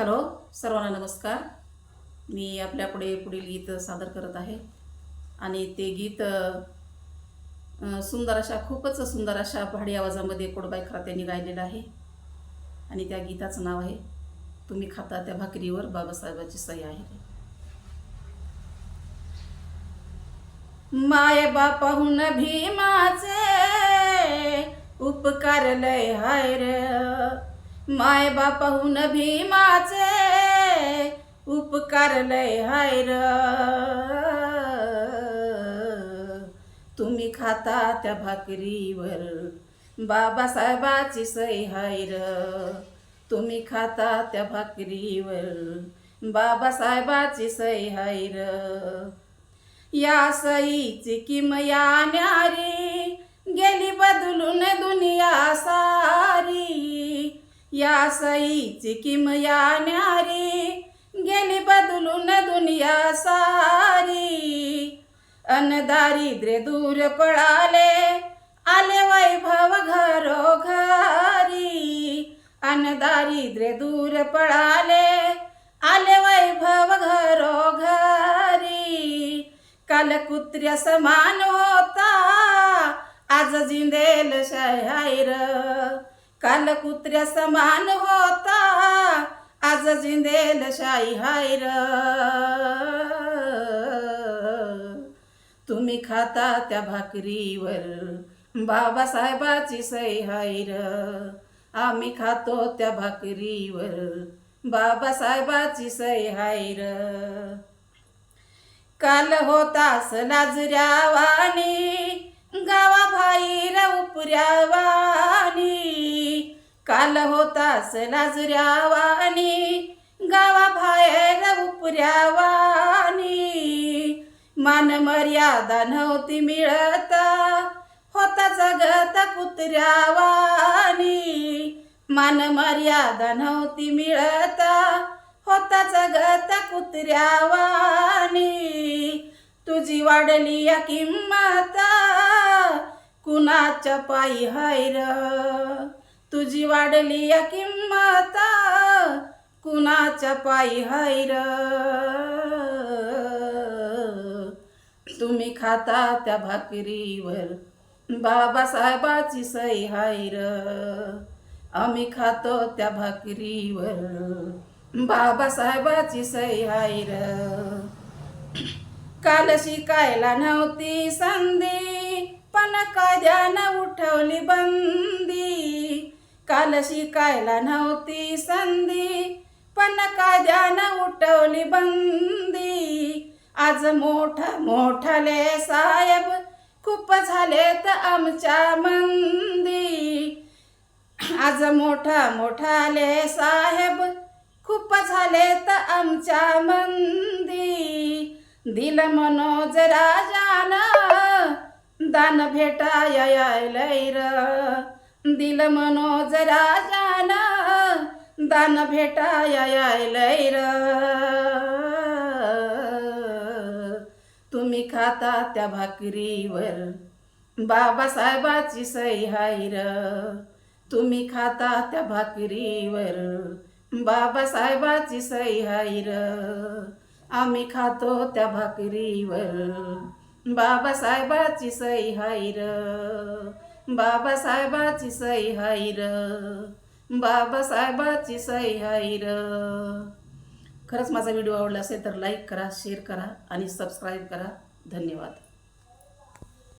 Hello सर्वांना नमस्कार. मी आपल्यापुढे पुढील गीत सादर करत आहे. आणि ते गीत सुंदर अशा खूपच सुंदर अशा पहाडी आवाजामध्ये कोडबाई खरात यांनी गायलेलं आहे. आणि त्या गीताचं नाव आहे तुम्ही खाता त्या भाकरीवर बाबासाहेबाची सही आहे. माय बापाहून भीमाचे उपकार लय हाय र. माय बापाहून भीमाचे उपकार लय हाय र. तुम्ही खाता त्या भाकरीवर बाबासाहेबाची सई हाय र. तुम्ही खाता त्या भाकरीवर बाबासाहेबाची सई हाय र. या सईची किमया न्यारी गेली बदलून दुनिया सारी. या सईची किमया न्यारी गेली बदलून दुनिया सारी. अनदारिद्र्य दूर पळाले आले वैभव घरोघरी. अनदारिद्र्य दूर पळाले आले वैभव घरोघरी. काल कुत्र्या समान होता आज जिंदेल शाहीर काल कुत्र्या समान होता. आज जिंदेल शाही हायर तुम्ही खाता त्या भाकरीवर. बाबासाहेबाची सही हायर आम्ही खातो त्या भाकरीवर. बाबासाहेबाची सही हायर काल होतास लाजऱ्यावानी गावा भाईर उपऱ्या काल होतास लाजऱ्यावानी गावा बाहेर उपऱ्यावानी. मान मर्यादा नव्हती मिळत होता जगत कुत्र्यावानी. मान मर्यादा नव्हती मिळत होता जगत कुत्र्यावानी. तुझी वाढली या किंमत कुणाच्या पायी हैर तुझी वाढली या किंमत कुणाच्या पायी हैर तुम्ही खाता त्या भाकरीवर बाबासाहेबाची सही हैर आम्ही खातो त्या भाकरीवर बाबासाहेबाची सही हैर काल शिकायला नव्हती संधी पण कायद्यानं उठवली बंदी. काल शिकायला नव्हती संधी पण कायद्यानं उठवली बंदी. आज मोठा मोठाले साहेब खूप झालेत आमच्या मंदी. आज मोठा मोठाले साहेब खूप झालेत आमच्या मंदी. दिल मनोज राजान दान भेटायला र. दिल मनोज राजाना दान भेटाया र. तुम्ही खाता त्या भाकरीवर बाबासाहेबाची सही हायर तुम्ही खाता त्या भाकरीवर बाबासाहेबाची सही हायर आम्ही खातो त्या भाकरीवर बाबासाहेबाची सही हायर बाबासाहेबाची सई हायर बाबासाहेबाची सई हायर खरंच माझा व्हिडिओ आवडला असेल तर लाईक करा शेअर करा आणि सबस्क्राईब करा. धन्यवाद.